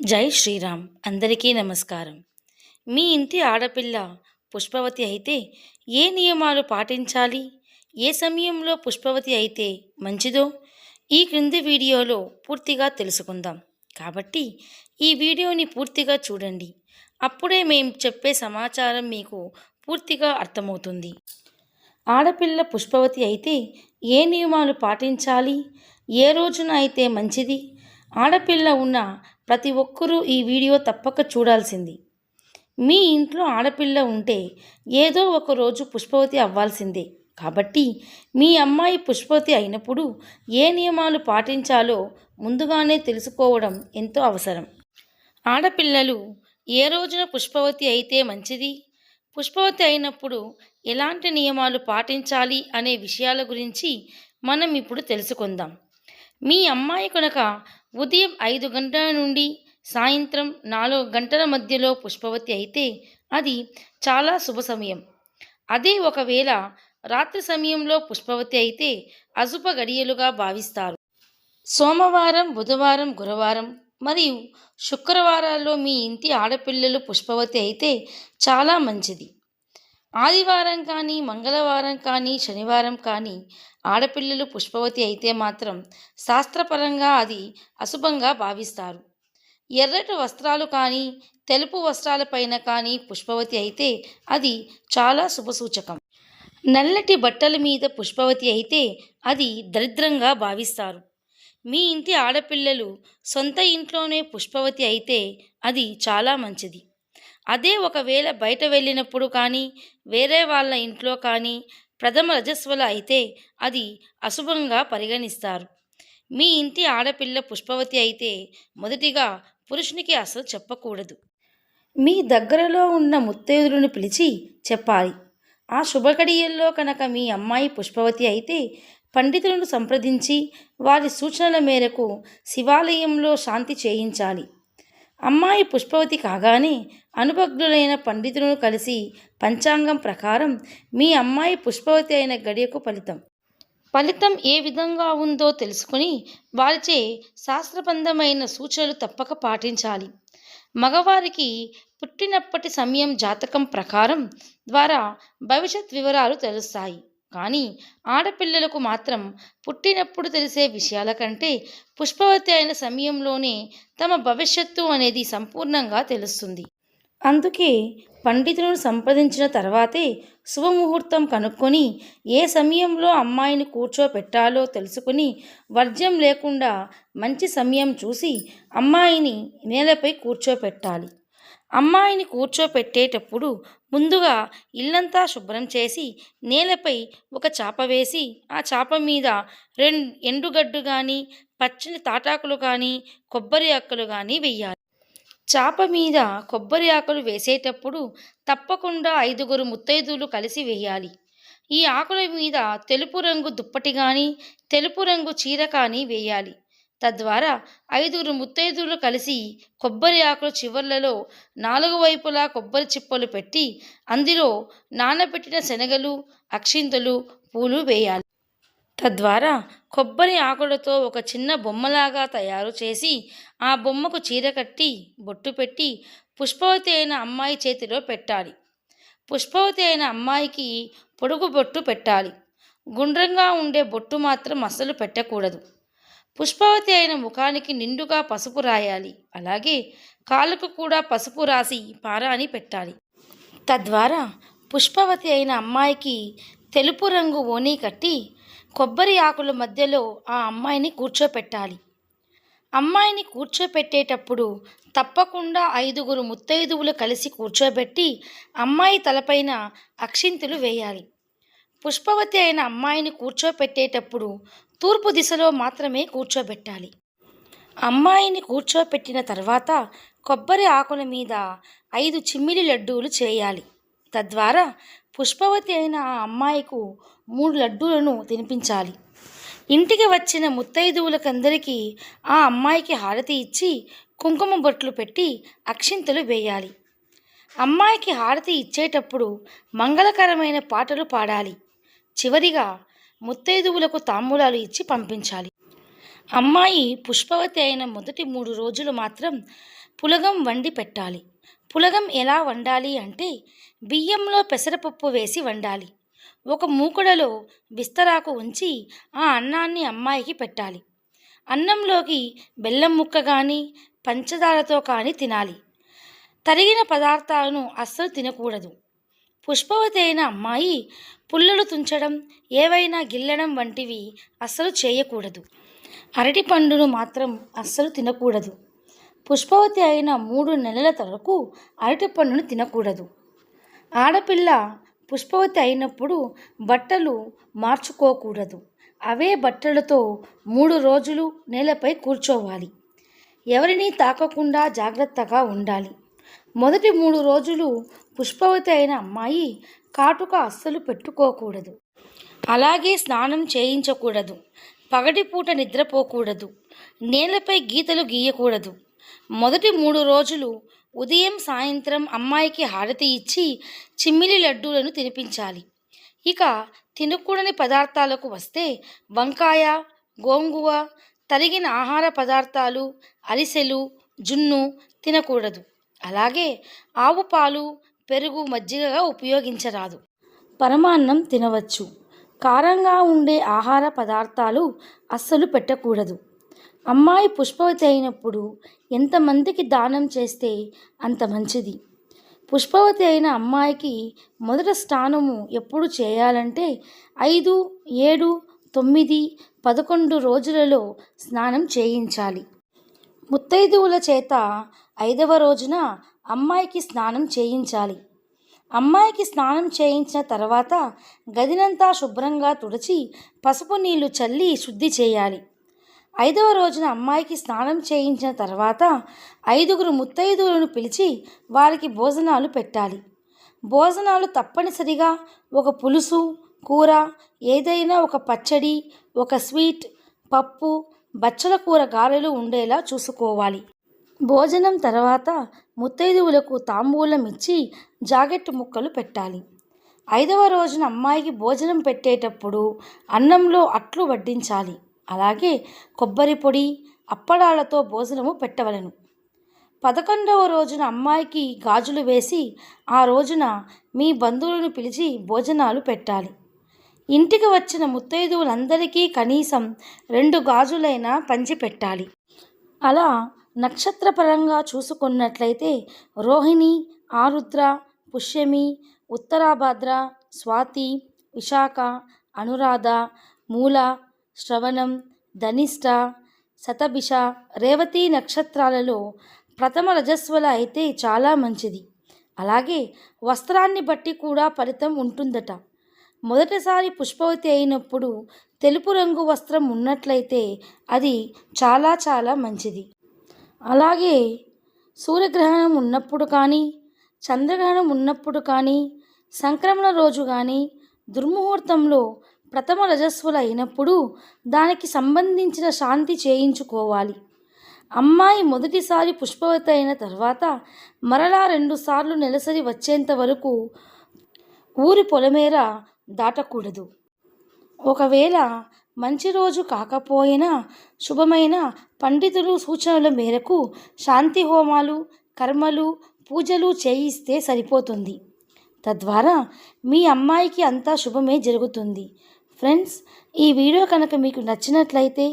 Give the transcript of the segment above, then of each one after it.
జై శ్రీరామ్. అందరికీ నమస్కారం. మీ ఇంటి ఆడపిల్ల పుష్పవతి అయితే ఏ నియమాలు పాటించాలి? ఏ సమయంలో పుష్పవతి అయితే మంచిదో? ఈ క్రింది వీడియోలో పూర్తిగా తెలుసుకుందాం. కాబట్టి ఈ వీడియోని పూర్తిగా చూడండి. అప్పుడే మేము చెప్పే సమాచారం మీకు పూర్తిగా అర్థమవుతుంది. ఆడపిల్ల పుష్పవతి అయితే ఏ నియమాలు పాటించాలి? ఏ రోజున అయితే మంచిది? ఆడపిల్ల ఉన్న ప్రతి ఒక్కరూ ఈ వీడియో తప్పక చూడాల్సింది. మీ ఇంట్లో ఆడపిల్ల ఉంటే ఏదో ఒక రోజు పుష్పవతి అవ్వాల్సిందే. కాబట్టి మీ అమ్మాయి పుష్పవతి అయినప్పుడు ఏ నియమాలు పాటించాలో ముందుగానే తెలుసుకోవడం ఎంతో అవసరం. ఆడపిల్లలు ఏ రోజున పుష్పవతి అయితే మంచిది? పుష్పవతి అయినప్పుడు ఎలాంటి నియమాలు పాటించాలి అనే విషయాల గురించి మనం ఇప్పుడు తెలుసుకుందాం. మీ అమ్మాయి కనుక ఉదయం ఐదు గంటల నుండి సాయంత్రం నాలుగు గంటల మధ్యలో పుష్పవతి అయితే అది చాలా శుభ సమయం. అదే ఒకవేళ రాత్రి సమయంలో పుష్పవతి అయితే అశుభ గడియలుగా భావిస్తారు. సోమవారం బుధవారం గురువారం మరియు శుక్రవారాల్లో మీ ఇంటి ఆడపిల్లలు పుష్పవతి అయితే చాలా మంచిది. ఆదివారం కానీ మంగళవారం కానీ శనివారం కానీ ఆడపిల్లలు పుష్పవతి అయితే మాత్రం శాస్త్రపరంగా అది అశుభంగా భావిస్తారు. ఎర్రటి వస్త్రాలు కానీ తెలుపు వస్త్రాలపైన కానీ పుష్పవతి అయితే అది చాలా శుభసూచకం నల్లటి బట్టల మీద పుష్పవతి అయితే అది దరిద్రంగా భావిస్తారు. మీ ఇంటి ఆడపిల్లలు సొంత ఇంట్లోనే పుష్పవతి అయితే అది చాలా మంచిది. అదే ఒకవేళ బయట వెళ్ళినప్పుడు కానీ వేరే వాళ్ళ ఇంట్లో కానీ ప్రథమ రజస్వల అయితే అది అశుభంగా పరిగణిస్తారు. మీ ఇంటి ఆడపిల్ల పుష్పవతి అయితే మొదటిగా పురుషునికి అసలు చెప్పకూడదు. మీ దగ్గరలో ఉన్న ముత్తైదులను పిలిచి చెప్పాలి. ఆ శుభకడియల్లో కనుక మీ అమ్మాయి పుష్పవతి అయితే పండితులను సంప్రదించి వారి సూచనల మేరకు శివాలయంలో శాంతి చేయించాలి. అమ్మాయి పుష్పవతి కాగానే అనుభగ్నులైన పండితులను కలిసి పంచాంగం ప్రకారం మీ అమ్మాయి పుష్పవతి అయిన గడియకు ఫలితం. ఫలితం ఏ విధంగా ఉందో తెలుసుకుని వారిచే శాస్త్రబంధమైన సూచనలు తప్పక పాటించాలి. మగవారికి పుట్టినప్పటి సమయం జాతకం ప్రకారం ద్వారా భవిష్యత్ వివరాలు తెలుస్తాయి. కానీ ఆడపిల్లలకు మాత్రం పుట్టినప్పుడు తెలిసే విషయాల కంటే పుష్పవతి అయిన సమయంలోనే తమ భవిష్యత్తు అనేది సంపూర్ణంగా తెలుస్తుంది. అందుకే పండితులను సంప్రదించిన తర్వాతే శుభముహూర్తం కనుక్కొని ఏ సమయంలో అమ్మాయిని కూర్చోపెట్టాలో తెలుసుకుని వర్జ్యం లేకుండా మంచి సమయం చూసి అమ్మాయిని నేలపై కూర్చోపెట్టాలి. అమ్మాయిని కూర్చోపెట్టేటప్పుడు ముందుగా ఇల్లంతా శుభ్రం చేసి నేలపై ఒక చాప వేసి ఆ చాప మీద రెండు ఎండుగడ్డు కానీ పచ్చని తాటాకులు కానీ కొబ్బరి ఆకులు కానీ వెయ్యాలి. చాప మీద కొబ్బరి ఆకులు వేసేటప్పుడు తప్పకుండా ఐదుగురు ముత్తైదులు కలిసి వేయాలి ఈ ఆకుల మీద తెలుపు రంగు దుప్పటి కానీ తెలుపు రంగు చీర కానీ వేయాలి. తద్వారా ఐదుగురు ముత్తైదువులు కలిసి కొబ్బరి ఆకుల చివర్లలో నాలుగు వైపులా కొబ్బరి చిప్పలు పెట్టి అందులో నానబెట్టిన శనగలు అక్షింతలు పూలు వేయాలి. తద్వారా కొబ్బరి ఆకులతో ఒక చిన్న బొమ్మలాగా తయారు చేసి ఆ బొమ్మకు చీర కట్టి బొట్టు పెట్టి పుష్పవతి అయిన అమ్మాయి చేతిలో పెట్టాలి. పుష్పవతి అయిన అమ్మాయికి పొడుగు బొట్టు పెట్టాలి. గుండ్రంగా ఉండే బొట్టు మాత్రం అస్సలు పెట్టకూడదు. పుష్పవతి అయిన ముఖానికి నిండుగా పసుపు రాయాలి. అలాగే కాళ్ళకు కూడా పసుపు రాసి పారాని పెట్టాలి. తద్వారా పుష్పవతి అయిన అమ్మాయికి తెలుపు రంగు ఓని కట్టి కొబ్బరి ఆకుల మధ్యలో ఆ అమ్మాయిని కూర్చోపెట్టాలి. అమ్మాయిని కూర్చోపెట్టేటప్పుడు తప్పకుండా ఐదుగురు ముత్తైదువులు కలిసి కూర్చోబెట్టి అమ్మాయి తలపైన అక్షింతులు వేయాలి. పుష్పవతి అయిన అమ్మాయిని కూర్చోపెట్టేటప్పుడు తూర్పు దిశలో మాత్రమే కూర్చోబెట్టాలి. అమ్మాయిని కూర్చోపెట్టిన తర్వాత కొబ్బరి ఆకుల మీద ఐదు చిమ్మిలి లడ్డూలు చేయాలి. తద్వారా పుష్పవతి అయిన ఆ అమ్మాయికు మూడు లడ్డూలను తినిపించాలి. ఇంటికి వచ్చిన ముత్తైదువులకందరికీ ఆ అమ్మాయికి హారతి ఇచ్చి కుంకుమ బొట్లు పెట్టి అక్షింతలు వేయాలి. అమ్మాయికి హారతి ఇచ్చేటప్పుడు మంగళకరమైన పాటలు పాడాలి. చివరిగా ముత్తైదువులకు తాంబూలాలు ఇచ్చి పంపించాలి. అమ్మాయి పుష్పవతి అయిన మొదటి మూడు రోజులు మాత్రం పులగం వండి పెట్టాలి. పులగం ఎలా వండాలి అంటే బియ్యంలో పెసరపప్పు వేసి వండాలి. ఒక మూకుడలో బిస్తరాకు ఉంచి ఆ అన్నాన్ని అమ్మాయికి పెట్టాలి. అన్నంలోకి బెల్లం ముక్క కానీ పంచదారతో కానీ తినాలి. తరిగిన పదార్థాలను అస్సలు తినకూడదు. పుష్పవతి అయిన అమ్మాయి పుల్లలు తుంచడం ఏవైనా గిల్లడం వంటివి అస్సలు చేయకూడదు. అరటి పండును మాత్రం అస్సలు తినకూడదు. పుష్పవతి అయిన మూడు నెలల వరకు అరటి పండును తినకూడదు. ఆడపిల్ల పుష్పవతి అయినప్పుడు బట్టలు మార్చుకోకూడదు. అవే బట్టలతో మూడు రోజులు నేలపై కూర్చోవాలి. ఎవరిని తాకకుండా జాగ్రత్తగా ఉండాలి. మొదటి మూడు రోజులు పుష్పవతి అయిన అమ్మాయి కాటుక అస్సలు పెట్టుకోకూడదు. అలాగే స్నానం చేయించకూడదు. పగటిపూట నిద్రపోకూడదు. నేలపై గీతలు గీయకూడదు. మొదటి మూడు రోజులు ఉదయం సాయంత్రం అమ్మాయికి హారతి ఇచ్చి చిమ్మిలి లడ్డూలను తినిపించాలి. ఇక తినకూడని పదార్థాలకు వస్తే వంకాయ గోంగువ తరిగిన ఆహార పదార్థాలు అరిసెలు జున్ను తినకూడదు. అలాగే ఆవు పాలు పెరుగు మజ్జిగగా ఉపయోగించరాదు. పరమాన్నం తినవచ్చు. కారంగా ఉండే ఆహార పదార్థాలు అస్సలు పెట్టకూడదు. అమ్మాయి పుష్పవతి అయినప్పుడు ఎంతమందికి దానం చేస్తే అంత మంచిది. పుష్పవతి అయిన అమ్మాయికి మొదట స్నానము ఎప్పుడు చేయాలంటే ఐదు ఏడు తొమ్మిది పదకొండు రోజులలో స్నానం చేయించాలి. ముత్తైదువుల చేత ఐదవ రోజున అమ్మాయికి స్నానం చేయించాలి. అమ్మాయికి స్నానం చేయించిన తర్వాత గదినంతా శుభ్రంగా తుడిచి పసుపు నీళ్ళు చల్లి శుద్ధి చేయాలి. ఐదవ రోజున అమ్మాయికి స్నానం చేయించిన తర్వాత ఐదుగురు ముత్తైదువులను పిలిచి వారికి భోజనాలు పెట్టాలి. భోజనాలు తప్పనిసరిగా ఒక పులుసు కూర ఏదైనా ఒక పచ్చడి ఒక స్వీట్ పప్పు బచ్చల కూర గారెలు ఉండేలా చూసుకోవాలి. భోజనం తర్వాత ముత్తైదువులకు తాంబూలం ఇచ్చి జాకెట్ ముక్కలు పెట్టాలి. ఐదవ రోజున అమ్మాయికి భోజనం పెట్టేటప్పుడు అన్నంలో అట్లు వడ్డించాలి. అలాగే కొబ్బరి పొడి అప్పడాలతో భోజనము పెట్టవలను. పదకొండవ రోజున అమ్మాయికి గాజులు వేసి ఆ రోజున మీ బంధువులను పిలిచి భోజనాలు పెట్టాలి. ఇంటికి వచ్చిన ముత్తైదువులందరికీ కనీసం రెండు గాజులైనా పంచిపెట్టాలి. అలా నక్షత్రపరంగా చూసుకున్నట్లయితే రోహిణి ఆరుద్ర పుష్యమి ఉత్తరాభాద్ర స్వాతి విశాఖ అనురాధ మూల శ్రవణం ధనిష్ట శతభిష రేవతి నక్షత్రాలలో ప్రథమ రజస్వల అయితే చాలా మంచిది. అలాగే వస్త్రాన్ని బట్టి కూడా ఫలితం ఉంటుందట. మొదటిసారి పుష్పవతి అయినప్పుడు తెలుపు రంగు వస్త్రం ఉన్నట్లయితే అది చాలా చాలా మంచిది. అలాగే సూర్యగ్రహణం ఉన్నప్పుడు కానీ చంద్రగ్రహణం ఉన్నప్పుడు కానీ సంక్రమణ రోజు కానీ దుర్ముహూర్తంలో ప్రథమ రజస్సులు అయినప్పుడు దానికి సంబంధించిన శాంతి చేయించుకోవాలి. అమ్మాయి మొదటిసారి పుష్పవతి అయిన తర్వాత మరలా రెండుసార్లు నెలసరి వచ్చేంత వరకు ఊరి పొలమేర దాటకూడదు. ఒకవేళ మంచి రోజు కాకపోయినా శుభమైన పండితులు సూచనల మేరకు శాంతి హోమాలు కర్మలు పూజలు చేయిస్తే సరిపోతుంది. తద్వారా మీ అమ్మాయికి అంతా శుభమే జరుగుతుంది. ఫ్రెండ్స్ ఈ వీడియో కనుక మీకు నచ్చినట్లయితే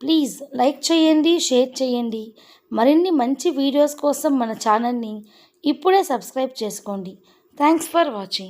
ప్లీజ్ లైక్ చేయండి షేర్ చేయండి. మరిన్ని మంచి వీడియోస్ కోసం మన ఛానల్ని ఇప్పుడే సబ్స్క్రైబ్ చేసుకోండి. Thanks for watching.